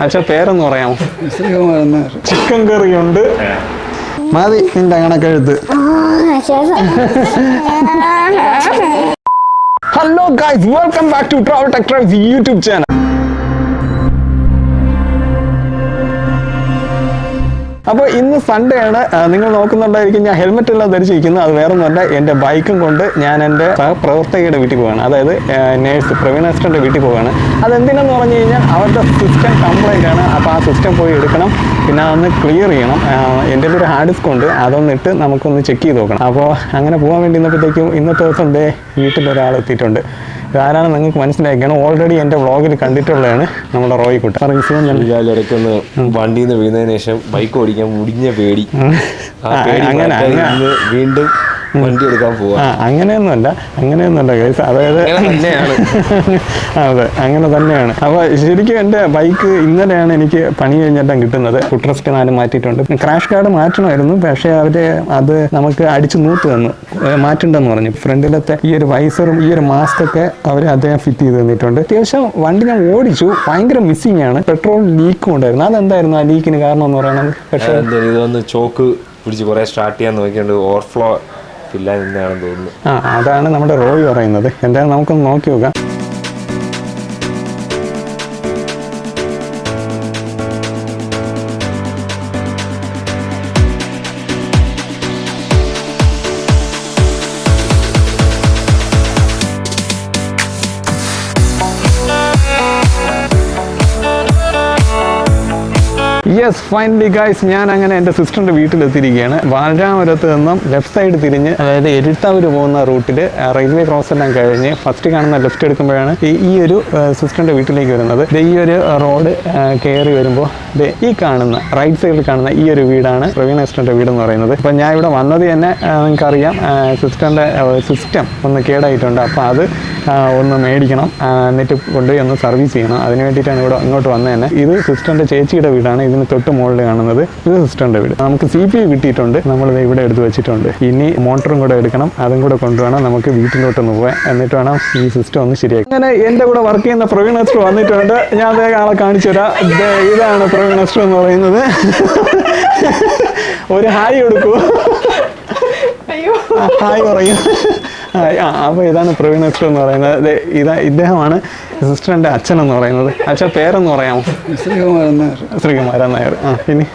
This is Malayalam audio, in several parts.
അച്ഛാ പേരൊന്ന് പറയാമോ? ചിക്കൻ കറിയുണ്ട്. മതി നിന്റെ കണക്കെഴുത്ത് hello guys welcome back to travel tech YouTube channel അപ്പോൾ ഇന്ന് സൺഡേ ആണ്. നിങ്ങൾ നോക്കുന്നുണ്ടായിരിക്കും ഞാൻ ഹെൽമെറ്റ് എല്ലാം ധരിച്ചിരിക്കുന്നത് അത് വേറെ ഒന്നുമല്ല എന്റെ ബൈക്കും കൊണ്ട് ഞാൻ എന്റെ സഹപ്രവർത്തകയുടെ വീട്ടിൽ പോവുകയാണ് അതായത് നേഴ്സ് പ്രവീണേസ്റ്ററിന്റെ വീട്ടിൽ പോവുകയാണ് അതെന്തിനെന്ന് പറഞ്ഞു കഴിഞ്ഞാൽ അവരുടെ സിസ്റ്റം കംപ്ലൈന്റ് ആണ്. അപ്പോൾ ആ സിസ്റ്റം പോയി എടുക്കണം. പിന്നെ അതൊന്ന് ക്ലിയർ ചെയ്യണം. എന്റെ ഒരു ഹാർഡ് ഡിസ്ക് ഉണ്ട്. അതൊന്നിട്ട് നമുക്കൊന്ന് ചെക്ക് ചെയ്ത് നോക്കണം. അപ്പോൾ അങ്ങനെ പോകാൻ വേണ്ടി ഇന്നപ്പോഴത്തേക്കും ഇന്നത്തെ ദിവസം ദേ വീട്ടിൽ ഒരാൾ എത്തിയിട്ടുണ്ട്. ഇതാരാണ് നിങ്ങൾക്ക് മനസ്സിലാക്കിയാണ് ഓൾറെഡി എന്റെ വ്ളോഗിൽ കണ്ടിട്ടുള്ളതാണ് നമ്മുടെ റോയി കുട്ട വണ്ടിന്ന് ഇടയ്ക്കൊന്ന് വണ്ടിയിൽ നിന്ന് വീഴുന്നതിന് ശേഷം ബൈക്ക് ഓടിക്കാൻ മുടിഞ്ഞ പേടി. അങ്ങനെ. വീണ്ടും വണ്ടി എടുക്കാൻ പോവാ അങ്ങനെയൊന്നുമല്ല അങ്ങനെയൊന്നുമല്ല കേസ് അതായത് തന്നെയാണ്. അതെ അങ്ങനെ തന്നെയാണ്. അപ്പൊ ശരിക്കും എന്റെ ബൈക്ക് ഇന്നലെയാണ് എനിക്ക് പണി കഴിഞ്ഞിട്ടും കിട്ടുന്നത്. ഫുട്രസ്റ്റ് നാല് മാറ്റിയിട്ടുണ്ട്. ക്രാഷ് കാർഡ് മാറ്റണമായിരുന്നു. പക്ഷേ അവർ അത് നമുക്ക് അടിച്ചു നൂത്ത് തന്നു. മാറ്റണ്ടെന്ന് പറഞ്ഞു. ഫ്രണ്ടിലത്തെ ഈ ഒരു വൈസറും ഈ ഒരു മാസ്ക് ഒക്കെ അവർ അദ്ദേഹം ഫിറ്റ് ചെയ്ത് തന്നിട്ടുണ്ട്. അത്യാവശ്യം വണ്ടി ഞാൻ ഓടിച്ചു. ഭയങ്കര മിസ്സിംഗ് ആണ്. പെട്രോൾ ലീക്കും ഉണ്ടായിരുന്നു. അതെന്തായിരുന്നു ആ ലീക്കിന് കാരണം എന്ന് പറയുന്നത് ഇതൊന്ന് ചോക്ക് പിടിച്ച് കുറെ സ്റ്റാർട്ട് ചെയ്യാൻ നോക്കിയുണ്ട് ഓവർഫ്ലോ ഇല്ല എന്നാണെന്ന് തോന്നുന്നത് ആ അതാണ് നമ്മുടെ റോയ് പറയുന്നത്. എന്തായാലും നമുക്കൊന്ന് നോക്കി നോക്കാം. യെസ് ഫൈനലി ഗൈസ് ഞാൻ അങ്ങനെ എന്റെ സിസ്റ്ററിന്റെ വീട്ടിലെത്തിയിരിക്കുകയാണ്. വാഴാമരത്ത് നിന്നും ലെഫ്റ്റ് സൈഡ് തിരിഞ്ഞ് അതായത് എരുത്താവൂർ പോകുന്ന റൂട്ടിൽ റെയിൽവേ ക്രോസ് എല്ലാം കഴിഞ്ഞ് ഫസ്റ്റ് കാണുന്ന ലെഫ്റ്റ് എടുക്കുമ്പോഴാണ് ഈ ഒരു സിസ്റ്ററിന്റെ വീട്ടിലേക്ക് വരുന്നത്. ഈ ഒരു റോഡ് കയറി വരുമ്പോൾ ഈ കാണുന്ന റൈറ്റ് സൈഡിൽ കാണുന്ന ഈ ഒരു വീടാണ് പ്രവീണ സിസ്റ്ററിന്റെ വീട് എന്ന് പറയുന്നത്. അപ്പോൾ ഞാൻ ഇവിടെ വന്നത് തന്നെ നിങ്ങൾക്കറിയാം സിസ്റ്ററിന്റെ സിസ്റ്റം ഒന്ന് കേടായിട്ടുണ്ട്. അപ്പോൾ അത് ഒന്ന് മേടിക്കണം. എന്നിട്ട് കൊണ്ടുപോയി ഒന്ന് സർവീസ് ചെയ്യണം. അതിന് വേണ്ടിയിട്ടാണ് ഇവിടെ അങ്ങോട്ട് വന്നത് തന്നെ ഇത് സിസ്റ്ററിന്റെ ചേച്ചിയുടെ വീടാണ്. ഇതിന് തൊട്ട് മുകളിൽ കാണുന്നത് ഇത് സിസ്റ്ററിന്റെ വീട്. നമുക്ക് സി പി കിട്ടിയിട്ടുണ്ട്. നമ്മൾ ഇവിടെ എടുത്ത് വെച്ചിട്ടുണ്ട്. ഇനി മോട്ടറും കൂടെ എടുക്കണം. അതും കൂടെ കൊണ്ടുവേണം നമുക്ക് വീട്ടിലോട്ടൊന്ന് പോകാൻ എന്നിട്ട് വേണം ഈ സിസ്റ്റം ഒന്ന് ശരിയാക്കി. അങ്ങനെ എന്റെ കൂടെ വർക്ക് ചെയ്യുന്ന പ്രവീൺ എസ്റ്റർ വന്നിട്ടുണ്ട്. ഞാൻ അതേ ആളെ കാണിച്ചു തരാം. ഇതാണ് പ്രവീൺ എസ്റ്റർ എന്ന് പറയുന്നത്. ഒരു ഹായ് കൊടുക്കൂ. ഹായ് പറയൂ. അപ്പോൾ ഇതാണ് പ്രവീൺ മിസ്റ്റർ എന്ന് പറയുന്നത്. ഇതാ ഇദ്ദേഹമാണ് സിസ്റ്ററിന്റെ അച്ഛൻ എന്ന് പറയുന്നത്. അച്ഛൻ പേരെന്ന് പറയാമോ? ശ്രീകുമാരൻ നായർ. ശ്രീകുമാരൻ നായർ. ആ ഇനി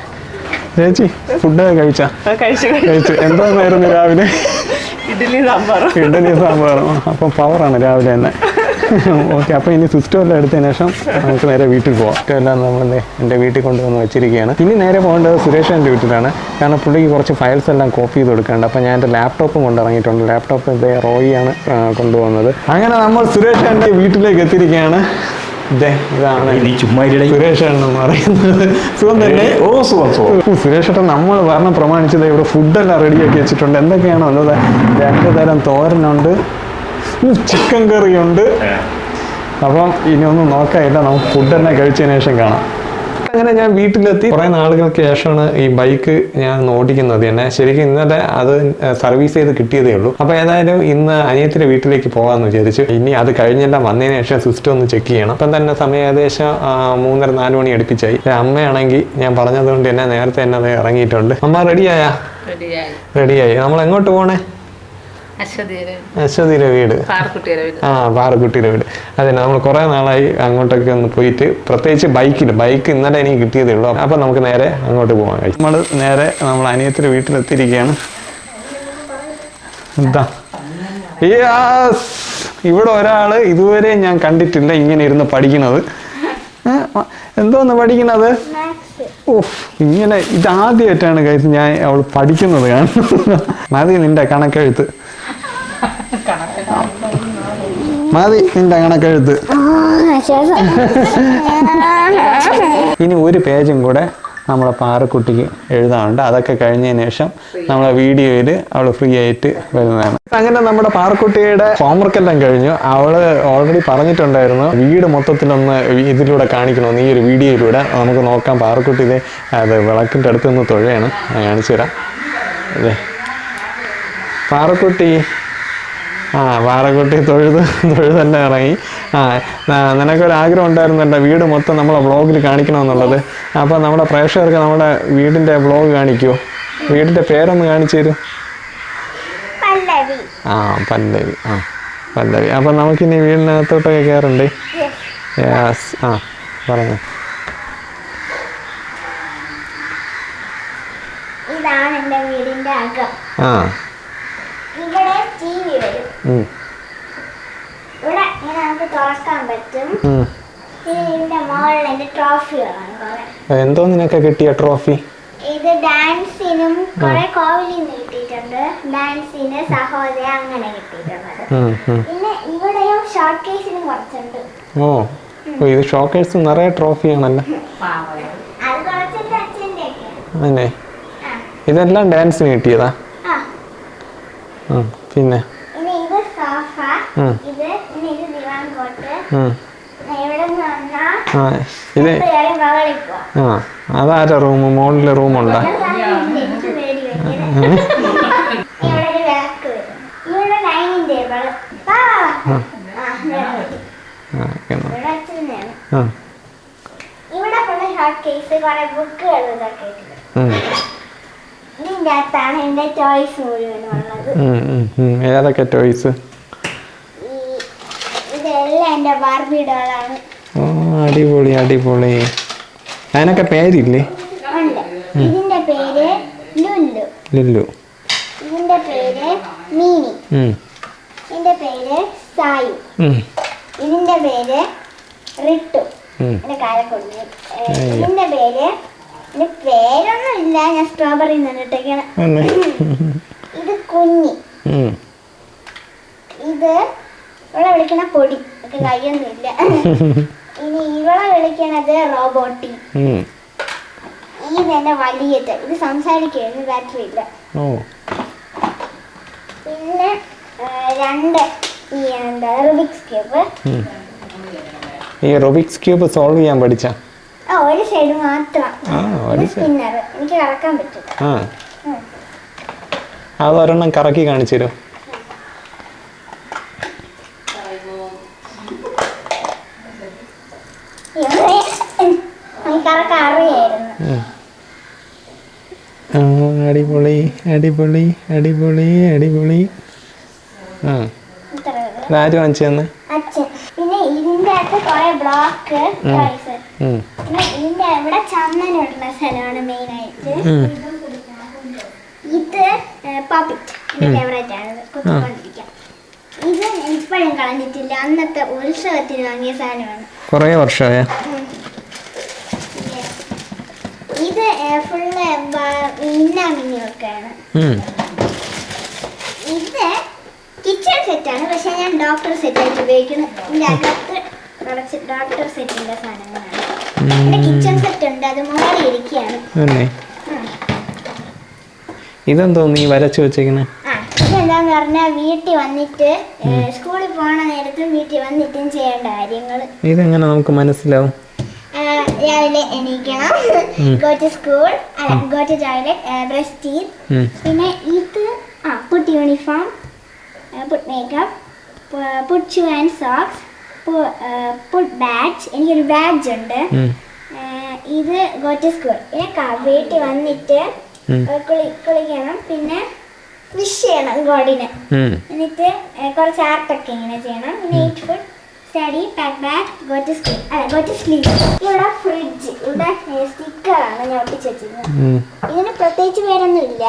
ചേച്ചി ഫുഡ് കഴിച്ചാ? കഴിച്ചു കഴിച്ചു. എന്തായിരുന്നു രാവിലെ? ഇഡ്ഡലി സാമ്പാറും. ഇഡ്ഡലി സാമ്പാറും. അപ്പം പവറാണ് രാവിലെ തന്നെ. ഓക്കെ അപ്പോൾ ഇനി സിസ്റ്റം എല്ലാം എടുത്തതിന് ശേഷം നമുക്ക് നേരെ വീട്ടിൽ പോവാം. സിസ്റ്റം എല്ലാം നമ്മൾ എന്റെ എന്റെ വീട്ടിൽ കൊണ്ടുവന്ന് വെച്ചിരിക്കുകയാണ്. ഇനി നേരെ പോകേണ്ടത് സുരേഷ് എന്റെ വീട്ടിലാണ്. കാരണം പുള്ളിക്ക് കുറച്ച് ഫയൽസ് എല്ലാം കോപ്പി ചെയ്ത് കൊടുക്കേണ്ട അപ്പോൾ ഞാൻ എന്റെ ലാപ്ടോപ്പും കൊണ്ടിറങ്ങിയിട്ടുണ്ട് ലാപ്ടോപ്പ് ഇതേ റോയിയാണ് ആണ് കൊണ്ടുപോകുന്നത് അങ്ങനെ നമ്മൾ സുരേഷ് എന്റെ വീട്ടിലേക്ക് എത്തിയിരിക്കുകയാണ്. സുരേഷേട്ടൻ ഇതാണ് സുരേഷ് എന്ന് പറയുന്നത്. സുഖം തന്നെ? ഓ സുഖം സുഖം. സുരേഷ് ഏട്ടൻ നമ്മൾ പറഞ്ഞ പ്രമാണിച്ചത് ഇവിടെ ഫുഡെല്ലാം റെഡിയാക്കി വെച്ചിട്ടുണ്ട്. എന്തൊക്കെയാണോ ഉള്ളത്? രണ്ടു തരം തോരനുണ്ട്. ചിക്കൻ കറിയുണ്ട്. അപ്പം ഇനി ഒന്നും നോക്കാനില്ല നമുക്ക് ഫുഡ് തന്നെ കഴിച്ചതിന് ശേഷം കാണാം. അങ്ങനെ ഞാൻ വീട്ടിലെത്തി. കുറേ നാളുകൾക്ക് ശേഷമാണ് ഈ ബൈക്ക് ഞാൻ ഓടിക്കുന്നത്. തന്നെ ശരിക്കും ഇന്നലെ അത് സർവീസ് ചെയ്ത് കിട്ടിയതേ ഉള്ളൂ. അപ്പോൾ ഏതായാലും ഇന്ന് അനിയത്തിന്റെ വീട്ടിലേക്ക് പോകാമെന്ന് വിചാരിച്ചു. ഇനി അത് കഴിഞ്ഞെല്ലാം വന്നതിന് ശേഷം സിസ്റ്റം ഒന്ന് ചെക്ക് ചെയ്യണം. അപ്പം തന്നെ സമയം ഏകദേശം മൂന്നര നാല് മണി അടുപ്പിച്ചായി. അമ്മയാണെങ്കിൽ ഞാൻ പറഞ്ഞതുകൊണ്ട് തന്നെ നേരത്തെ തന്നെ അത് ഇറങ്ങിയിട്ടുണ്ട്. അമ്മ റെഡിയായാ റെഡിയായി റെഡിയായി നമ്മൾ എങ്ങോട്ട് പോണേ? അശ്വതിയുടെ വീട്. ആ പാറക്കുട്ടിയുടെ വീട്. അതെ നമ്മൾ കുറെ നാളായി അങ്ങോട്ടൊക്കെ ഒന്ന് പോയിട്ട് പ്രത്യേകിച്ച് ബൈക്കിൽ ബൈക്ക് ഇന്നലെ എനിക്ക് കിട്ടിയതേ ഉള്ളൂ. അപ്പം നമുക്ക് നേരെ അങ്ങോട്ട് പോകാൻ കഴിയും നമ്മൾ നേരെ നമ്മൾ അനിയത്തിന്റെ വീട്ടിലെത്തിയിരിക്കുകയാണ്. എന്താ! ഇവിടെ ഒരാൾ ഇതുവരെ ഞാൻ കണ്ടിട്ടില്ല. ഇങ്ങനെ ഇരുന്ന് പഠിക്കുന്നത്. എന്തോന്ന് പഠിക്കുന്നത്? ഓഹ് ഇങ്ങനെ ഇതാദ്യമായിട്ടാണ് കഴിച്ച് ഞാൻ അവൾ പഠിക്കുന്നത് കാണുന്നത്. മതി നിന്റെ കണക്കെഴുത്ത്. മതി നിന്റെ കണക്കെഴുത്ത് ഇനി ഒരു പേജും കൂടെ നമ്മളെ പാറക്കുട്ടിക്ക് എഴുതാനുണ്ട്. അതൊക്കെ കഴിഞ്ഞതിന് ശേഷം നമ്മളെ വീഡിയോയിൽ അവൾ ഫ്രീ ആയിട്ട് വരുന്നതാണ്. അങ്ങനെ നമ്മുടെ പാറക്കുട്ടിയുടെ ഹോംവർക്ക് എല്ലാം കഴിഞ്ഞു. അവൾ ഓൾറെഡി പറഞ്ഞിട്ടുണ്ടായിരുന്നു വീട് മൊത്തത്തിലൊന്ന് ഇതിലൂടെ കാണിക്കണമെന്ന്. ഈ ഒരു വീഡിയോയിലൂടെ നമുക്ക് നോക്കാം. പാറക്കുട്ടി ഇതേ അത് വിളക്കിന്റെ അടുത്ത് നിന്ന് തൊഴയാണ് കാണിച്ചു തരാം. അതെ പാറക്കുട്ടി ആ പാറക്കുട്ടി തൊഴുത് തൊഴുതെല്ലാം ഇറങ്ങി. ആ നിനക്കൊരാഗ്രഹം നിനക്കൊരു ആഗ്രഹം ഉണ്ടായിരുന്നല്ലോ വീട് മൊത്തം നമ്മളെ വ്ളോഗിൽ കാണിക്കണമെന്നുള്ളത്? അപ്പോൾ നമ്മുടെ പ്രേക്ഷകർക്ക് നമ്മുടെ വീടിന്റെ വ്ളോഗ് കാണിക്കുമോ വീടിന്റെ പേരൊന്ന് കാണിച്ചു തരും. ആ പല്ലവി. ആ പല്ലവി. അപ്പം നമുക്കിനി വീടിനകത്തോട്ടൊക്കെ കയറണ്ടേ? യാസ് ആ പറഞ്ഞു. എന്റെ ആ. ഇവിടെ ഇങ്ങനെ നമുക്ക് തുറക്കാൻ പറ്റും. ഉം. പിന്നെ ഇതിന്റെ മുകളിൽ എന്റെ ട്രോഫികളാണ് കുറെ. എന്തോ നിനക്ക് കിട്ടിയ ട്രോഫി ഇത് ഡാൻസിനും കുറെ കിട്ടിയിട്ടുണ്ട്. ഡാൻസിന് സഹോദര അങ്ങനെ കിട്ടിയിട്ടുണ്ട് ഉം, ഉം. പിന്നെ ഇവിടെയും ഷോർട്ട് കേസിനും കുറച്ചുണ്ട്. ഓ ഇത് ഷോക്കേഴ്സ് നിറയെ ട്രോഫിയാണല്ലോ അത് ഇതെല്ലാം ഡാൻസിന് കിട്ടിയതാ? പിന്നെ. ഇത് ഇനി ഇത് ആ അതാരാ റൂം? മുകളിലെ റൂമുണ്ടോ. ഏതൊക്കെ ടോയ്സ് ഇതെല്ലാം എന്റെ ബാർബി ഡോളാണ് ഓ അടിപൊളി അടിപൊളി. അതിനൊക്കെ പേരില്ലേ? ഉണ്ട്. ഇതിന്റെ പേര് ലുല്ലു. ലില്ലു. ഇതിന്റെ പേര് മീനി. ഉം, ഇതിന്റെ പേര് സായു. ഉം, ഇതിന്റെ പേര് റിട്ടു. ഉം. എന്റെ. ഇതിന്റെ പേര് ഇതിന്റെ പേരൊന്നും ഇല്ല. ഞാൻ സ്ട്രോബെറി നിന്നിട്ടേക്കാണ്? ഇത് കുഞ്ഞി. ഉം, ഇത് ഇവിടെ വിളിക്കണ പൊടി. ഒക്കെ കയ്യൊന്നും ഇനി ഇവളെ വിളിക്കണത് റോബോട്ടി ഈ തന്നെ വലിയത് ഇത് സംസാരിക്കുന്നു ബാറ്ററി ഇല്ല. പിന്നെ രണ്ട് ഈ എന്താ റുബിക്സ് ക്യൂബ് ഈ റൊബിക്സ് ക്യൂബ് സോൾവ് ചെയ്യാൻ പഠിച്ച? ആ ഒരു സൈഡ് മാത്രം. സ്പിന്നർ എനിക്ക് കറക്കാൻ പറ്റില്ല. ആ. ഉം. അതൊരെണ്ണം കറക്കി കാണിച്ചു തരുമോ എനിക്ക് കറക്കാൻ അറിയായിരുന്നു ആ, അടിപൊളി അടിപൊളി അടിപൊളി അടിപൊളി. ആ. ഇത്ര വാങ്ങിച്ചു തന്നെ? പിന്നെ ഇതിന്റെ അകത്ത് കുറെ ബ്ലോക്ക് പിന്നെ ഇവിടെ സ്ഥലമാണ് മെയിൻ ആയിട്ട്. ഇത് പപ്പിറ്റ് ഫേവറേറ്റ് ആണ്. കുത്തിക്കൊണ്ടിരിക്കാം. ഇത് ഇപ്പോഴും കളഞ്ഞിട്ടില്ല. അന്നത്തെ ഉത്സവത്തിന് വാങ്ങിയ സാധനമാണ്. കുറേ വർഷമായ? ഇത് ഫുള്ള് മീനാമിനിയൊക്കെയാണ് ഇത് കിച്ചൺ സെറ്റാണ് പക്ഷെ ഞാൻ ഡോക്ടർ സെറ്റായിട്ട് ഉപയോഗിക്കുന്നത് ഇതിന്റെ അകത്ത് കുറച്ച് ഡോക്ടർ സെറ്റിന്റെ സാധനങ്ങളാണ്. എന്റെ കിച്ചൺ സെറ്റ് ഉണ്ട്. അത് മുകളിൽ ഇരിക്കുകയാണ്. ഇതെന്തോ നീ വരച്ചു വെച്ചേക്കണേ ആ ഇതെന്താന്ന് പറഞ്ഞാൽ വീട്ടിൽ വന്നിട്ട് സ്കൂളിൽ പോണ നേരത്തും വീട്ടിൽ വന്നിട്ടും ചെയ്യേണ്ട കാര്യങ്ങൾ ഇതെങ്ങനെ നമുക്ക് മനസ്സിലാവും? രാവിലെ എണീക്കണം. Go to school go to toilet brush teeth പിന്നെ ഇത് ആ put uniform put makeup put shoe and socks put badge എനിക്കൊരു ബാഡ്ജ് ഉണ്ട്. ഇത് ഗോ ടു സ്കൂൾ പിന്നെ വീട്ടിൽ വന്നിട്ട് കുളി കുളിക്കണം. പിന്നെ വിഷ് ചെയ്യണം ഗോഡിനെ. എന്നിട്ട് കുറച്ച് ആർട്ടൊക്കെ ഇങ്ങനെ ചെയ്യണം. പിന്നെ eat food study pack back go to sleep അല്ല ഗോ ടു സ്ലീപ്പ് ഇവിടെ ഫ്രിഡ്ജ് ഇവിടെ സ്റ്റിക്കറാണ് ഞാൻ ഒട്ടിച്ച് വെച്ചിരുന്നത്. ഇതിന് പ്രത്യേകിച്ച് പേരൊന്നും ഇല്ല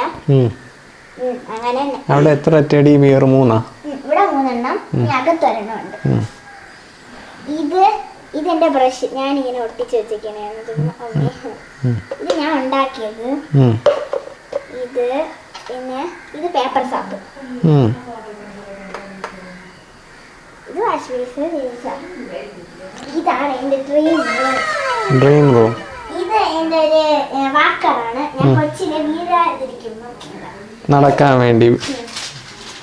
അങ്ങനെ തന്നെ. അവിടെ എത്ര ടെഡി ബിയർ മൂന്നാ? ഇവിടെ മൂന്നെണ്ണം. ഇനി അകത്ത് ഒരെണ്ണം ഉണ്ട്. ഇത് ഇതെന്റെ ബ്രഷ് ഞാൻ ഇങ്ങനെ ഒട്ടിച്ച് വെച്ചിരിക്കണേന്ന് ഇത് ഞാൻ ഉണ്ടാക്കിയത് ഇത് പിന്നെ ഇത് പേപ്പർ സാപ്പ് ഉം. ഇത് വാഷ് ബേസ് ഇതാണ് എന്റെ ഡ്രീം ഡ്രീം റൂം ഇത് എന്റെ ഒരു വാക്കറാണ് ഞാൻ കൊച്ചിനെ വീഴാതിരിക്കുന്നു. നടക്കാൻ വേണ്ടി.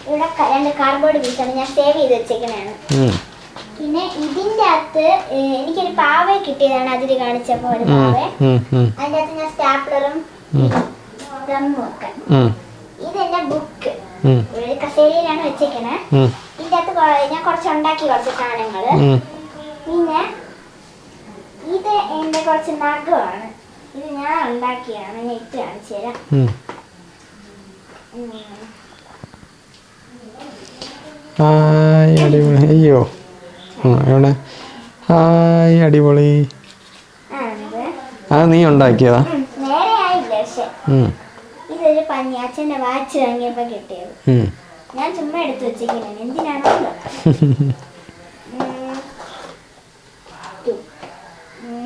ഇവിടെ രണ്ട് കാർഡ്ബോർഡ് പീസാണ് ഞാൻ സേവ് ചെയ്ത് വെച്ചേക്കണാണ്. പിന്നെ ഇതിന്റെ അകത്ത് എനിക്കൊരു പാവ കിട്ടിയതാണ് അതിൽ കാണിച്ചപ്പോ ഒരു. പാവ. അതിന്റെ അകത്ത് ഞാൻ സ്റ്റാപ്ലറും ഗമ്മും ഒക്കെ. ഇതെന്റെ ബുക്ക് ഒരു കസേരയിലാണ് വെച്ചേക്കണേ. ഇതിന്റെ അകത്ത് ഞാൻ കുറച്ച് ഉണ്ടാക്കി കുറച്ച് സാധനങ്ങൾ. പിന്നെ ഇത് എന്റെ കുറച്ച് നഖമാണ്. ഇത് ഞാൻ ഉണ്ടാക്കിയാണ്. ഞാൻ ഇട്ട് കാണിച്ചു തരാം. ഹായ് അടിപൊളി. അയ്യോ. എവിടെ? ഹായ് അടിപൊളി. അത് നീ ഉണ്ടാക്കിയതാ? നേരെ ആയില്ല പക്ഷെ. പഞ്ഞി അച്ഛന്റെ വാച്ച് വാങ്ങിയപ്പോ കിട്ടിയത്. ഞാൻ ചുമ്മാ എടുത്ത് വെച്ചിരിക്കുന്നത് എന്തിനാണോ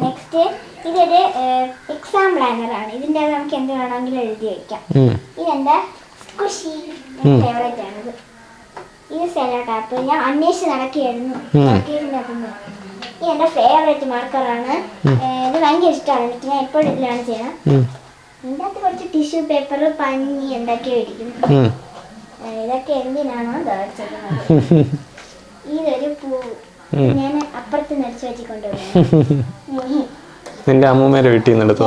നെക്സ്റ്റ് ഇതൊരു എക്സാം ആണ്. ഇതിന്റെ നമുക്ക് എന്ത് വേണമെങ്കിലും എഴുതി വയ്ക്കാം ഉം, ഇതെന്റെ സ്കുഷി. ഫേവറേറ്റ് ആണിത്. ഇത് സെലോ ടാപ്പ് ഞാൻ അന്വേഷിച്ച് നടക്കുകയായിരുന്നു. അകത്തുനിന്ന്. ഇത് എന്റെ ഫേവറേറ്റ് മാർക്കറാണ് ഇത് ഭയങ്കര ഇഷ്ടമാണ് എനിക്ക് ഞാൻ എപ്പോഴും ഇതിലാണ് ചെയ്യണം കുറച്ച് ടിഷ്യൂ പേപ്പർ പഞ്ഞി ഇതൊക്കെ എന്തിനാണോ ഇതൊരു പൂ. ഞാൻ അപ്പുറത്ത് നിറച്ച് നിന്റെ അമ്മൂമ്മേരെ വീട്ടിൽ നിന്ന് എടുത്തു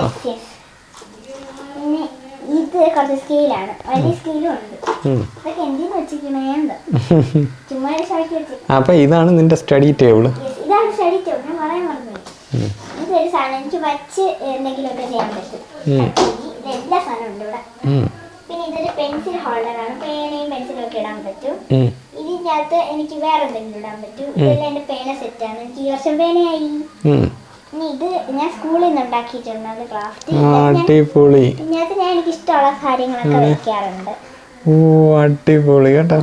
ഇത് കുറച്ച് സ്കെയിലാണ് വലിയ സ്കെയിലും ഉണ്ട്. ഉം. ഇതൊക്കെ എന്തിനു വെച്ചിരിക്കണേന്ന് ചുമ്മാ ഒരു ഷാക്കി അപ്പൊ ഇതാണ് നിന്റെ സ്റ്റഡി ടേബിൾ ഇതാണ് സ്റ്റഡി ടേബിൾ ഞാൻ പറയാൻ മറന്നു ഇതൊരു സാധനം എനിക്ക് വച്ച് എന്തെങ്കിലുമൊക്കെ ചെയ്യാൻ പറ്റും. ഉം. ഇത് എല്ലാ സാധനവും ഉണ്ട് ഇവിടെ. പിന്നെ ഇതൊരു പെൻസിൽ ഹോൾഡറാണ് പേനയും പെൻസിലും ഒക്കെ ഇടാൻ പറ്റും. ഇതിനകത്ത് എനിക്ക് വേറെ എന്തെങ്കിലും ഇടാൻ പറ്റും. ഇതെല്ലാം എന്റെ പേന സെറ്റാണ് എനിക്ക് ഈ വർഷം പേനയായി. ഇനി ഇത് ഞാൻ സ്കൂളിൽ നിന്ന് ഉണ്ടാക്കിയിട്ടുണ്ട്. അത് ക്രാഫ്റ്റ് അടിപൊളി. ഇതിനകത്ത് ഞാൻ എനിക്ക് ഇഷ്ടമുള്ള കാര്യങ്ങളൊക്കെ വെക്കാറുണ്ട്. ഓ അടിപൊളി കേട്ടോ.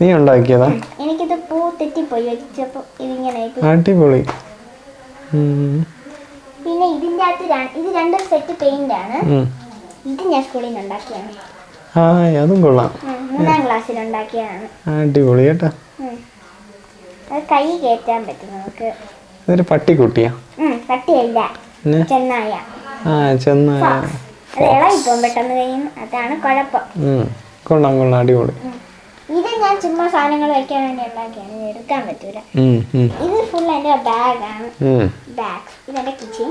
നീ ഉണ്ടാക്കിയതാ? എനിക്കിത് പൂ തെറ്റിപ്പോയി. വെച്ചപ്പോൾ ഇതിങ്ങനെ. അടിപൊളി. പിന്നെ ഇതിന്റെ അകത്ത് ഇത് രണ്ട് സെറ്റ് പെയിന്റ് ആണ്. ഇത് ഞാൻ സ്കൂളിൽ നിന്ന് ഉണ്ടാക്കിയാണ് ആ അതും കൊള്ളാം. മൂന്നാം ക്ലാസ്സിൽ ഉണ്ടാക്കിയതാണ്. അടിപൊളി കേട്ടോ. അത് കൈ കയറ്റാൻ പറ്റും നമുക്ക്. ഇതൊരു പട്ടിക്കുട്ടിയാ. പട്ടിയല്ല. ചെന്നായ. ആ ചെന്നായ. അത് ഇളകിപ്പോകും പെട്ടെന്ന് കഴിയും അതാണ് കുഴപ്പം. കൊള്ളാം കൊള്ളാം അടിപൊളി. ഇത് ഞാൻ ചുമ്മാ സാധനങ്ങൾ വെക്കാൻ വേണ്ടി ഉണ്ടാക്കിയാണ്. ഇത് എടുക്കാൻ പറ്റൂല. ഇത് ഫുൾ എന്റെ ബാഗാണ്. ബാഗ് ഇതെന്റെ കിച്ചൺ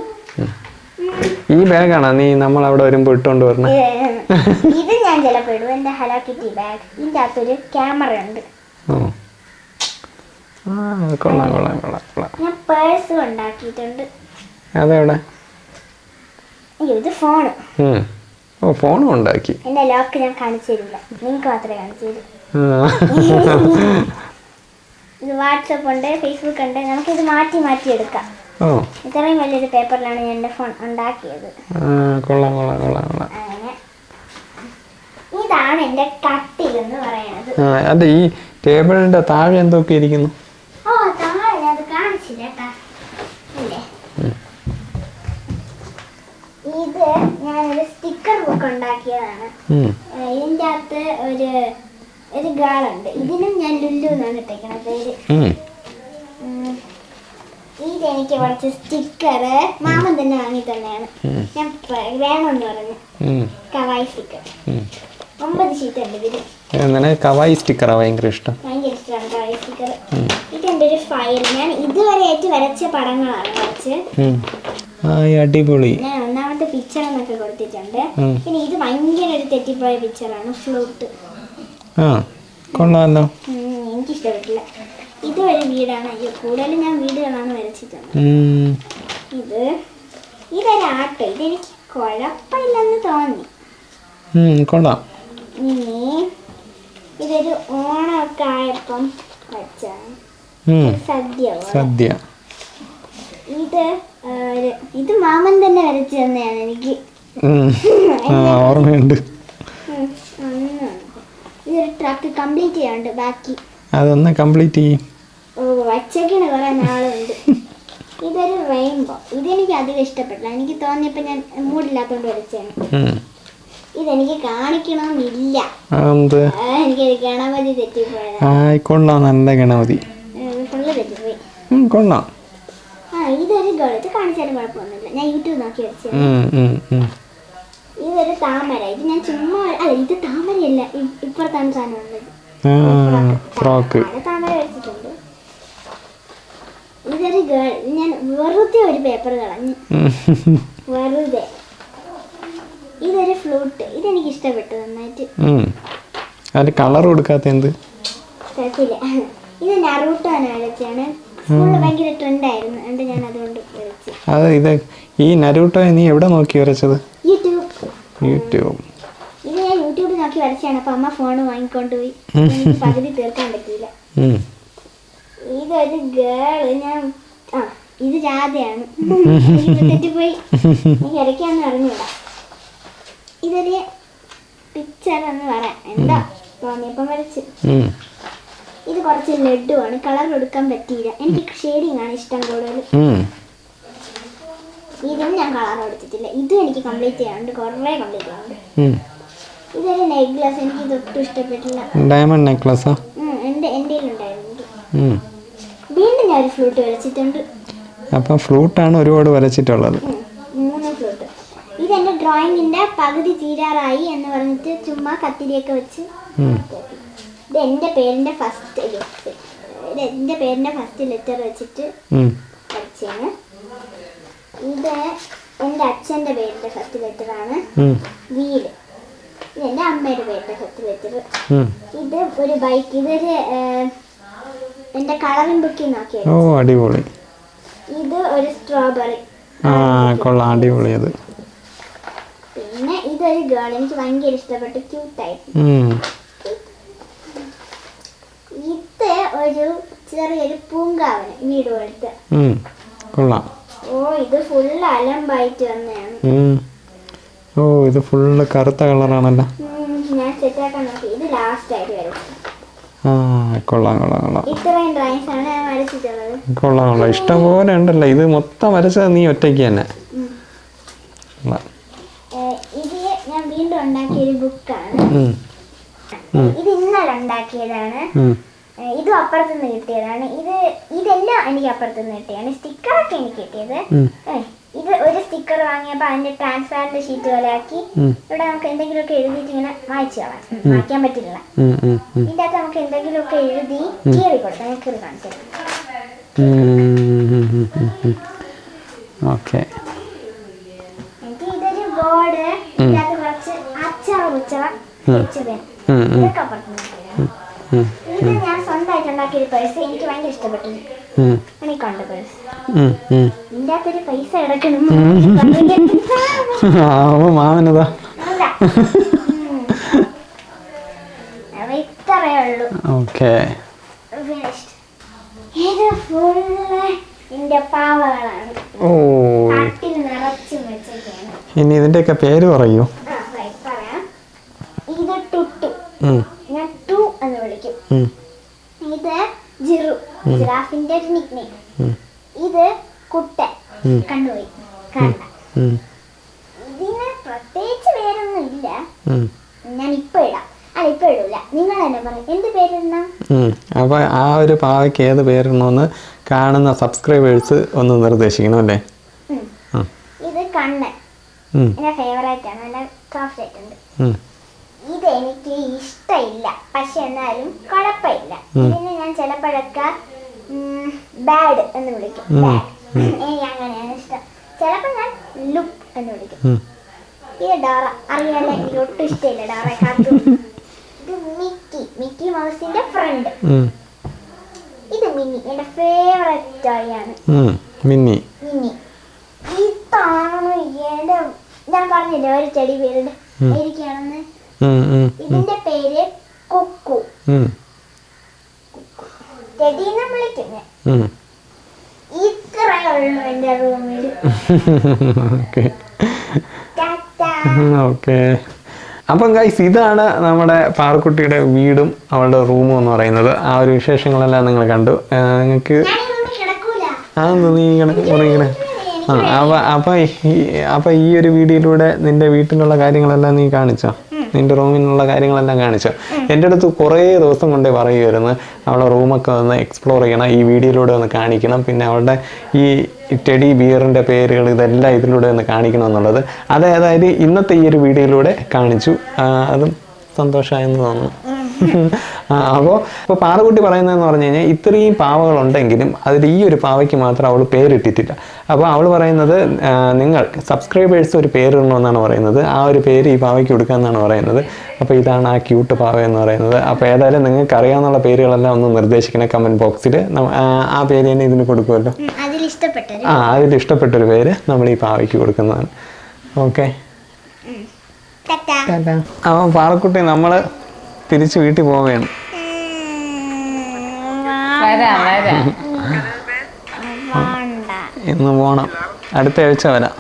ഈ ബാഗാണ് നീ നമ്മൾ അവിടെ വരുമ്പോ ഇട്ടോണ്ട് വരണേ. ഇത് ഞാൻ ചിലപ്പോ ഇടും. എന്റെ ഹലോ കിറ്റി ബാഗ് ഇതിന്റെ അകത്തൊരു ക്യാമറ ഉണ്ട്. കൊള്ളാം കൊള്ളാം കൊള്ളാം കൊള്ളാം. ഞാൻ പേഴ്സ് ഉണ്ടാക്കിയിട്ടുണ്ട്. അതെവിടെ? ഇത് ഫോണ് ഓ ഫോണും ഉണ്ടാക്കി. എന്റെ ലോക്ക് ഞാൻ കാണിച്ചു തരില്ല. നിങ്ങൾക്ക് മാത്രമേ കാണിച്ചു തരൂ. ഇത് വാട്സപ്പ് ഉണ്ട് ഫേസ്ബുക്ക് ഉണ്ട്. നമുക്കിത് മാറ്റി മാറ്റി എടുക്കാം. ഓ. ഇത്രയും വലിയൊരു പേപ്പറിലാണ് ഞാൻ എന്റെ ഫോൺ ഉണ്ടാക്കിയത്. കൊള്ളാം കൊള്ളാം കൊള്ളാം കൊള്ളാം. ഇതാണ് എന്റെ കട്ടിൽ എന്ന് പറയുന്നത്. ആ അല്ല ഈ ടേബിളിന്റെ താഴെ എന്തൊക്കെ ഇരിക്കുന്നു? ഓ താഴെ അത് കാണിച്ചില്ല കേട്ടാ. ഞാൻ ഇത് ഞാനൊരു സ്റ്റിക്കർ ബുക്ക് ഉണ്ടാക്കിയതാണ്. ഇതിന്റെ അകത്ത് ഒരു ഒരു ഗാളുണ്ട്. ഇതിനും ഞാൻ ലുല്ലു എന്നാണ് ഇട്ടേക്കണ പേര്. ഇത് എനിക്ക് കുറച്ച് സ്റ്റിക്കർ മാമൻ തന്നെ വാങ്ങി തന്നെയാണ്. ഞാൻ വേണമെന്ന് പറഞ്ഞു. കവായി സ്റ്റിക്കർ. ഒമ്പത് ഷീറ്റ് ഉണ്ട് ഇതിൽ നിനക്ക് കവായി സ്റ്റിക്കറാ ഭയങ്കര ഇഷ്ടം. ഭയങ്കര ഇഷ്ടമാണ് കവായി സ്റ്റിക്കർ ഇതെന്റെ ഒരു ഫയൽ ഞാൻ ഇതുവരെയായിട്ട് വരച്ച പടങ്ങളാണ് വരച്ച് അടിപൊളി. ഞാൻ ഒന്നാമത്തെ പിക്ചർ എന്നൊക്കെ കൊടുത്തിട്ടുണ്ട്. പിന്നെ ഇത് ഭയങ്കര ഒരു തെറ്റിപ്പോയ പിക്ചറാണ് ഫ്ലൂട്ട്. ആ കൊള്ളാമല്ലോ എനിക്ക് ഇഷ്ടപ്പെട്ടില്ല ഇത് ഒരു വീടാണ്. അയ്യോ കൂടുതലും ഞാൻ വീടുകളാണ് വരച്ചിട്ടുള്ളത്. ഇത് ഇതൊരു ആട്ടോ ഇതെനിക്ക് കുഴപ്പമില്ലെന്ന് തോന്നി. കൊള്ളാം. ഇനി ഇതൊരു ഓണമൊക്കെ ആയപ്പം വച്ചാണ്. സദ്യ സദ്യ. ഇത് ഇത് മാമൻ തന്നെ വരച്ചു തന്നെയാണ് എനിക്ക്. ഓർമ്മയുണ്ട്. ഇതൊരു ട്രാക്ക് കംപ്ലീറ്റ് ചെയ്യാണ്ട് ബാക്കി അതൊന്ന് കംപ്ലീറ്റ് ചെയ്യും. ഓ വച്ചേക്കണ കുറെ നാളുണ്ട്. ഇതൊരു റെയിൻബോ ഇതെനിക്ക് അധികം ഇഷ്ടപ്പെട്ടില്ല. എനിക്ക് തോന്നിയപ്പോൾ ഞാൻ മൂടില്ലാത്തോണ്ട് വരച്ചാണ്. ഇതെനിക്ക് കാണിക്കണമെന്നില്ല എനിക്കത് ഗണപതി തെറ്റിപ്പോയതാണ് ആയി കൊള്ളാം. നല്ല ഗണപതി. ഫുള്ള് തെറ്റിപ്പോയി. കൊള്ളാം. ആ ഇതൊരു ഗോളത്ത് കാണിച്ചാലും കുഴപ്പമൊന്നുമില്ല. ഞാൻ യൂട്യൂബ് നോക്കി ഉം. ഇതൊരു താമര. ഇത് ഞാൻ ചുമ്മാ അല്ല ഇത് താമരയല്ല. ഇപ്പുറത്താണ് സാധനം ഉള്ളത്. ഫ്രോക്ക്. താമര വെച്ചിട്ടുണ്ട് ഇതൊരു ഗേൾ ഞാൻ വെറുതെ ഒരു പേപ്പർ കളഞ്ഞു. വെറുതെ. ഇതൊരു ഫ്ലൂട്ട്. ഇതെനിക്ക് ഇഷ്ടപ്പെട്ടു നന്നായിട്ട് അതിന് കളർ കൊടുക്കാത്ത എന്ത്? കുഴപ്പമില്ല ഇത് നറൂട്ടാണ് വരച്ചാണ് ഭയങ്കര ട്രെൻഡായിരുന്നു അതുകൊണ്ട് ഞാൻ അതുകൊണ്ട് വരച്ചു. അത് ഇത് ഈ നരൂട്ടോ നീ എവിടെ നോക്കി വരച്ചത്? യൂട്യൂബ്. ഇത് ഞാൻ യൂട്യൂബിൽ നോക്കി വരച്ചാണ് അപ്പൊ അമ്മ ഫോൺ വാങ്ങിക്കൊണ്ടുപോയി. എനിക്ക് പകുതി തീർക്കാൻ പറ്റിയില്ല. ഉം. ഇതൊരു ഗേൾ ഞാൻ ആ ഇത് രാധയാണ് എനിക്ക് തെറ്റിപ്പോയി. എനിക്ക് ഇടയ്ക്കാന്ന് അറിഞ്ഞൂടാ ഇതൊരു പിക്ചർ എന്ന് പറയാം. എന്താ തോന്നിയപ്പം വരച്ച്. ഉം. ഇത് കുറച്ച് ലഡുവാണ്. കളർ കൊടുക്കാൻ പറ്റിയില്ല. എനിക്ക് ഷെയ്ഡിങ് ആണ് ഇഷ്ടം കൂടുതൽ. ഉം. ഇതും ഞാൻ കളർ കൊടുത്തിട്ടില്ല ഇതും എനിക്ക് കംപ്ലീറ്റ് ചെയ്യാനുണ്ട്. കുറേ കംപ്ലീറ്റ് ചെയ്യാനുണ്ട്. ഇതൊരു നെക്ലസ് എനിക്ക് ഒട്ടും ഇഷ്ടപ്പെട്ടില്ല. ഡയമണ്ട് നെക്ലസ് എന്റെ എന്റെ ഉണ്ടായിരുന്നു. വീണ്ടും ഞാൻ ഒരു ഫ്ലൂട്ട് വരച്ചിട്ടുണ്ട്. അപ്പം ഫ്ലൂട്ടാണ് ഒരുപാട് വരച്ചിട്ടുള്ളത്. മൂന്ന് ഫ്ലൂട്ട് ഇതെന്റെ ഡ്രോയിങ്ങിന്റെ പകുതി തീരാറായി എന്ന് പറഞ്ഞിട്ട് ചുമ്മാ കത്തിരിയൊക്കെ വെച്ച്. ഇത് എന്റെ പേരിന്റെ ഫസ്റ്റ് ലെറ്റർ ഇത് എന്റെ പേരിന്റെ ഫസ്റ്റ് ലെറ്റർ വെച്ചിട്ട്. വരച്ചാണ് ഇത് എന്റെ അച്ഛന്റെ പേരിന്റെ ഫസ്റ്റ് ലെറ്റർ ആണ് വീട്. ഇത് എന്റെ അമ്മയുടെ പേരിന്റെ ഫസ്റ്റ് ലെറ്റർ. ഇത് ഒരു ബൈക്ക്. ഇതൊരു എന്റെ എന്റെ കളറിംഗ് ബുക്കിൽ നോക്കിയത് ഓ അടിപൊളി. ഇത് ഒരു സ്ട്രോബെറി. ആ കൊള്ളാം. അടിപൊളി അത്. പിന്നെ ഇതൊരു ഗേൾ. എനിക്ക് ഭയങ്കര ഇഷ്ടപ്പെട്ടു. ക്യൂട്ടായിരുന്നു. ഇത് ഒരു ചെറിയൊരു പൂങ്കാവന് വീട് പോലത്തെ. കൊള്ളാം. ഇത് ഫുൾ അലമ്പായിട്ട്. ഓ ഇത് ഫുള്ള് കറുത്ത കളറാണല്ലോ ഞാൻ സെറ്റാക്കാൻ നോക്കി. ഇത് ലാസ്റ്റ് ആയിട്ട് വരും. ആ കൊള്ളാം കൊള്ളാം കൊള്ളാം. ഇത്രയും ഡ്രോയിങ്സ് ആണ് ഞാൻ വരച്ചിട്ടുള്ളത്. കൊള്ളാം കൊള്ളാം. ഇഷ്ടം പോലെ ഉണ്ടല്ലോ? ഇത് മൊത്തം വരച്ചത് നീ ഒറ്റയ്ക്ക് തന്നെ. ഇത് ഞാൻ വീണ്ടും ഉണ്ടാക്കിയ ഒരു ബുക്കാണ് ഇത് ഇന്നലെ ഉണ്ടാക്കിയതാണ്. ഇതും അപ്പുറത്തുനിന്ന് കിട്ടിയതാണ്. ഇത് ഇതെല്ലാം എനിക്ക് അപ്പുറത്തുനിന്ന് കിട്ടിയതാണ്. സ്റ്റിക്കറൊക്കെ എനിക്ക് കിട്ടിയത്. ഇത് ഒരു സ്റ്റിക്കർ വാങ്ങിയപ്പോൾ അതിന്റെ ട്രാൻസ്പാരന്റ് ഷീറ്റ് പോലെ ആക്കി. ഇവിടെ നമുക്ക് എന്തെങ്കിലുമൊക്കെ എഴുതിയിട്ട് ഇങ്ങനെ വായിച്ചു കളാം വായിക്കാൻ പറ്റില്ല. ഇതിന്റെ അകത്ത് നമുക്ക് എന്തെങ്കിലുമൊക്കെ എഴുതി കീറി കൊടുക്കാം. ഞാൻ കീറി കാണിച്ചു. ഓക്കെ. എനിക്ക് ഇതൊരു ബോർഡ്. ഇതിനകത്ത് കുറച്ച് അച്ചാർ ഉച്ചവ ഇതൊക്കെ. ഇത് ഞാൻ ഉണ്ടാക്കിയ ഒരു പേഴ്സ് എനിക്ക് ഭയങ്കര ഇഷ്ടപ്പെട്ടു. എനിക്കുണ്ട് കണ്ട പേഴ്സ് ഇതിന്റെ അകത്തൊരു പൈസ കിടക്കണം മാമനതാ. ഇത്രയേ ഉള്ളൂ. ഓക്കെ. ഫിനിഷ്ഡ് ഇത് ഫുള്ള് എന്റെ പാവകളാണ്. ഓ. കാട്ടിൽ നിറച്ചും വെച്ചൊക്കെയാണ് ഇനി ഇതിന്റെയൊക്കെ പേര് പറയൂ. ഇത് ടുട്ടു. ഞാൻ ടു എന്ന് വിളിക്കും. ഇത് ജിറു ജിറാഫിന്റെ ഒരു നിക്നെയിം. ഇത് കുട്ടൻ. കണ്ടുപോയി. കണ്ട. ഇതിന് പ്രത്യേകിച്ച് പേരൊന്നും ഇല്ല ഞാൻ ഇപ്പൊ ഇടാം. അല്ല ഇപ്പൊ ഇടൂല. നിങ്ങൾ തന്നെ പറയും എന്ത് പേരിടണം. അപ്പൊ ആ ഒരു പാവയ്ക്ക് ഏത് പേരിടണമെന്ന് കാണുന്ന സബ്സ്ക്രൈബേഴ്സ് ഒന്ന് നിർദ്ദേശിക്കണം അല്ലേ? ഇത് കണ്ണൻ. എന്റെ ഫേവറേറ്റ് ആണ്. നല്ല സോഫ്റ്റ് ആയിട്ടുണ്ട് ഉം. ഇത് എനിക്ക് ഇഷ്ടമില്ല പക്ഷെ എന്നാലും കുഴപ്പമില്ല. ഇതിനെ ഞാൻ ചിലപ്പോഴൊക്കെ ബാഡ് എന്ന് വിളിക്കും. എനിക്ക് അങ്ങനെയാണ് ഇഷ്ടം. ചിലപ്പോൾ ഞാൻ ലുക്ക് എന്ന് വിളിക്കും. ഇത് ഡോറ അറിയാലോ എനിക്ക് ഒട്ടും ഇഷ്ടമില്ല ഡോറ കാർട്ടൂൺ ഇത് മിക്കി മിക്കി മൗസിന്റെ ഫ്രണ്ട് ഇത് മിന്നി എന്റെ ഫേവറേറ്റ് ടോയ് ആണ്. ഉം. മിന്നി. മിന്നി. ഇതാണ് എന്റെ ഞാൻ പറഞ്ഞില്ലേ ഒരു ചെടി. ഉം. ഇതിന്റെ പേര് കൊക്കു. എന്റെ റൂമിൽ ഓക്കെ. ടാറ്റാ. ഓക്കെ. അപ്പം ഗൈസ് ഇതാണ് നമ്മുടെ പാറക്കുട്ടിയുടെ വീടും അവളുടെ റൂമും എന്ന് പറയുന്നത്. ആ ഒരു വിശേഷങ്ങളെല്ലാം നിങ്ങൾ കണ്ടു. നിങ്ങൾക്ക് ആ നീ ഇങ്ങനെ ആ അപ്പം അപ്പം ഈ- അപ്പൊ ഈ ഒരു വീഡിയോയിലൂടെ നിന്റെ വീട്ടിലുള്ള കാര്യങ്ങളെല്ലാം നീ കാണിച്ചോ? നിന്റെ റൂമിനുള്ള കാര്യങ്ങളെല്ലാം കാണിച്ചു. എന്റെ അടുത്ത് കുറേ ദിവസം കൊണ്ടേ പറയുമായിരുന്നു അവളെ റൂമൊക്കെ ഒന്ന് എക്സ്പ്ലോർ ചെയ്യണം ഈ വീഡിയോയിലൂടെ ഒന്ന് കാണിക്കണം പിന്നെ അവളുടെ ഈ ടെഡി ബിയറിന്റെ പേരുകൾ ഇതെല്ലാം ഇതിലൂടെ ഒന്ന് കാണിക്കണം എന്നുള്ളത്. അത് അതായത് ഇന്നത്തെ ഈ ഒരു വീഡിയോയിലൂടെ കാണിച്ചു. അതും സന്തോഷമായെന്ന് തോന്നുന്നു. അപ്പോൾ ഇപ്പോൾ പാറകുട്ടി പറയുന്നതെന്ന് പറഞ്ഞു കഴിഞ്ഞാൽ ഇത്രയും പാവകളുണ്ടെങ്കിലും അതിൽ ഈ ഒരു പാവയ്ക്ക് മാത്രം അവൾ പേരിട്ടിട്ടില്ല. അപ്പോൾ അവൾ പറയുന്നത് നിങ്ങൾ സബ്സ്ക്രൈബേഴ്സ് ഒരു പേരിടണമെന്നാണ് പറയുന്നത്. ആ ഒരു പേര് ഈ പാവയ്ക്ക് കൊടുക്കാമെന്നാണ് പറയുന്നത്. അപ്പോൾ ഇതാണ് ആ ക്യൂട്ട് പാവ എന്ന് പറയുന്നത്. അപ്പോൾ ഏതായാലും നിങ്ങൾക്ക് അറിയാവുന്ന പേരുകളെല്ലാം ഒന്ന് നിർദ്ദേശിക്കണേ കമന്റ് ബോക്സിൽ ആ പേര് തന്നെ ഇതിന് കൊടുക്കുമല്ലോ. ആ അതിൽ ഇഷ്ടപ്പെട്ടൊരു പേര് നമ്മൾ ഈ പാവയ്ക്ക് കൊടുക്കുന്നതാണ്. ഓക്കെ? അപ്പം പാറക്കുട്ടി നമ്മൾ തിരിച്ച് വീട്ടിൽ പോവുകയാണ്. വരാം വരാം. പാണ്ട. ഇന്ന് പോണം. അടുത്ത ആഴ്ച വരാം.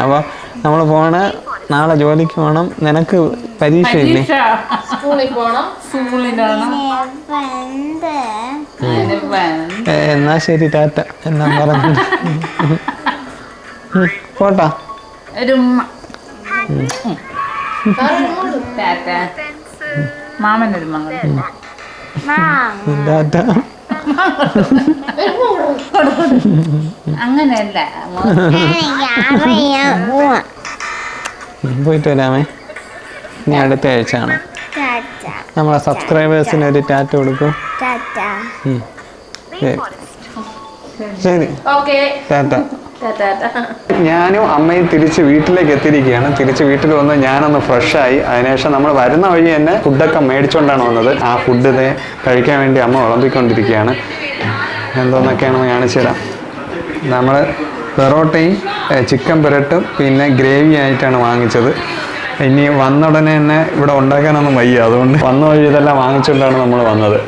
അപ്പൊ അപ്പോൾ നമ്മൾ പോണ നാളെ ജോലിക്ക് പോകണം നിനക്ക് പരീക്ഷ. ഇല്ലേ എന്നാ ശരി ടാറ്റ. എന്നാ പറഞ്ഞു പോട്ടാ. ഒരു മാമനൊരു മകൾ അങ്ങനെയല്ല. പോയിട്ട് വരാമേ. ഇനി അടുത്ത ആഴ്ച ആണ് നമ്മളെ സബ്സ്ക്രൈബേഴ്സിന് ഒരു ടാറ്റ കൊടുക്കും. ശരി. ടാറ്റ. ഞാനും അമ്മയും തിരിച്ച് വീട്ടിലേക്ക് എത്തിയിരിക്കുകയാണ്. തിരിച്ച് വീട്ടിൽ വന്ന് ഞാനൊന്ന് ഫ്രഷായി അതിനുശേഷം നമ്മൾ വരുന്ന വഴി തന്നെ ഫുഡൊക്കെ മേടിച്ചുകൊണ്ടാണ് വന്നത്. ആ ഫുഡ് കഴിക്കാൻ വേണ്ടി അമ്മ വിളമ്പിക്കൊണ്ടിരിക്കുകയാണ്. എന്തോന്നൊക്കെയാണെന്ന് കാണിച്ചു തരാം. നമ്മൾ പെറോട്ടയും ചിക്കൻ പെരട്ടും പിന്നെ ഗ്രേവി ആയിട്ടാണ് വാങ്ങിച്ചത്. ഇനി വന്ന ഉടനെ തന്നെ ഇവിടെ ഉണ്ടാക്കാനൊന്നും വയ്യ. അതുകൊണ്ട് വന്ന വഴി ഇതെല്ലാം വാങ്ങിച്ചുകൊണ്ടാണ് നമ്മൾ വന്നത്.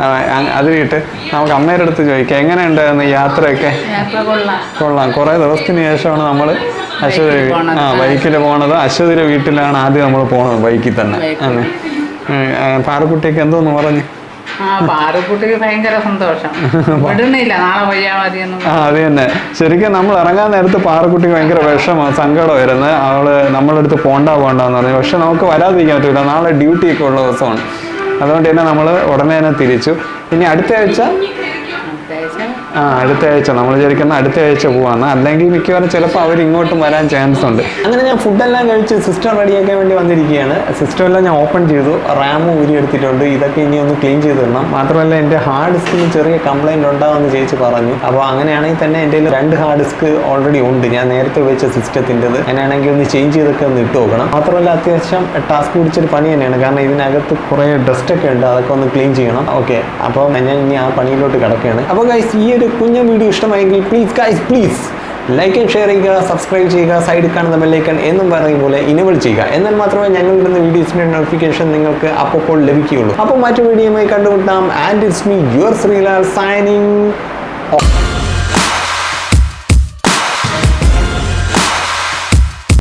ആ, അ- അത് വിട്ട് നമുക്ക് അമ്മയുടെ അടുത്ത് ചോദിക്കാം. എങ്ങനെയുണ്ടായിരുന്നു യാത്രയൊക്കെ? യാത്ര കൊള്ളാം. കൊള്ളാം കുറേ ദിവസത്തിന് ശേഷമാണ് നമ്മൾ അശ്വതി. ആ ബൈക്കിൽ പോണത്. അശ്വതിയുടെ വീട്ടിലാണ് ആദ്യം നമ്മൾ പോണത് ബൈക്കിൽ തന്നെ. പാറക്കുട്ടിയൊക്കെ എന്തോന്ന് പറഞ്ഞു? അത് തന്നെ. ശരിക്കും നമ്മൾ ഇറങ്ങാൻ നേരത്ത് പാറക്കുട്ടിക്ക് ഭയങ്കര വിഷമോ സങ്കടമായിരുന്നു. അവൾ നമ്മളടുത്ത് പോണ്ട പോണ്ടെന്ന് പറഞ്ഞു. പക്ഷെ നമുക്ക് വരാതിരിക്കാൻ പറ്റൂല. നാളെ ഡ്യൂട്ടി ഒക്കെ ഉള്ള ദിവസമാണ്. അതുകൊണ്ട് തന്നെ നമ്മൾ ഉടനെ തന്നെ തിരിച്ചു. ഇനി അടുത്ത ആഴ്ച ആ അടുത്ത ആഴ്ച. നമ്മൾ വിചാരിക്കുന്ന അടുത്ത ആഴ്ച പോവാന്ന്. അല്ലെങ്കിൽ മിക്കവാറും ചിലപ്പോൾ അവർ ഇങ്ങോട്ടും വരാൻ ചാൻസ് ഉണ്ട്. അങ്ങനെ ഞാൻ ഫുഡെല്ലാം കഴിച്ച് സിസ്റ്റം റെഡിയാക്കാൻ വേണ്ടി വന്നിരിക്കുകയാണ്. സിസ്റ്റം എല്ലാം ഞാൻ ഓപ്പൺ ചെയ്തു. റാം ഊരി എടുത്തിട്ടുണ്ട്. ഇതൊക്കെ ഇനി ഒന്ന് ക്ലീൻ ചെയ്ത് തരണം. മാത്രമല്ല എന്റെ ഹാർഡ് ഡിസ്കിന് ചെറിയ കംപ്ലൈന്റ് ഉണ്ടാവുമെന്ന് ചേച്ചി പറഞ്ഞു. അപ്പോൾ അങ്ങനെയാണെങ്കിൽ തന്നെ എന്റെ രണ്ട് ഹാർഡ് ഡിസ്ക് ഓൾറെഡി ഉണ്ട്. ഞാൻ നേരത്തെ ഉപയോഗിച്ച സിസ്റ്റത്തിന്റെത് അങ്ങനെയാണെങ്കിൽ ഒന്ന് ചേഞ്ച് ചെയ്തൊക്കെ ഒന്ന് ഇട്ട് നോക്കണം. മാത്രമല്ല അത്യാവശ്യം ടാസ്ക് പിടിച്ചൊരു പണി തന്നെയാണ്. കാരണം ഇതിനകത്ത് കുറേ ഡസ്റ്റൊക്കെ ഉണ്ട്. അതൊക്കെ ഒന്ന് ക്ലീൻ ചെയ്യണം. ഓക്കെ അപ്പോൾ ഞാൻ ഇനി ആ പണിയിലോട്ട് കിടക്കുകയാണ്. അപ്പോൾ ഈ കുഞ്ഞ വീഡിയോ ഇഷ്ടമായെങ്കിൽ please guys please like and share ചെയ്യുക സബ്സ്ക്രൈബ് ചെയ്യുക സൈഡിൽ കാണുന്ന ബെല്ലൈക്കൺ എന്നും പറയുന്ന പോലെ ഇനബിൾ ചെയ്യുക. എന്നാൽ മാത്രമേ ഞങ്ങൾ ഇടുന്ന വീഡിയോസിന്റെ നോട്ടിഫിക്കേഷൻ നിങ്ങൾക്ക് അപ്പോൾ ലഭിക്കുകയുള്ളൂ. അപ്പോൾ മറ്റു വീഡിയോയുമായി കണ്ടുമുട്ടാം. And it's me your Srilal signing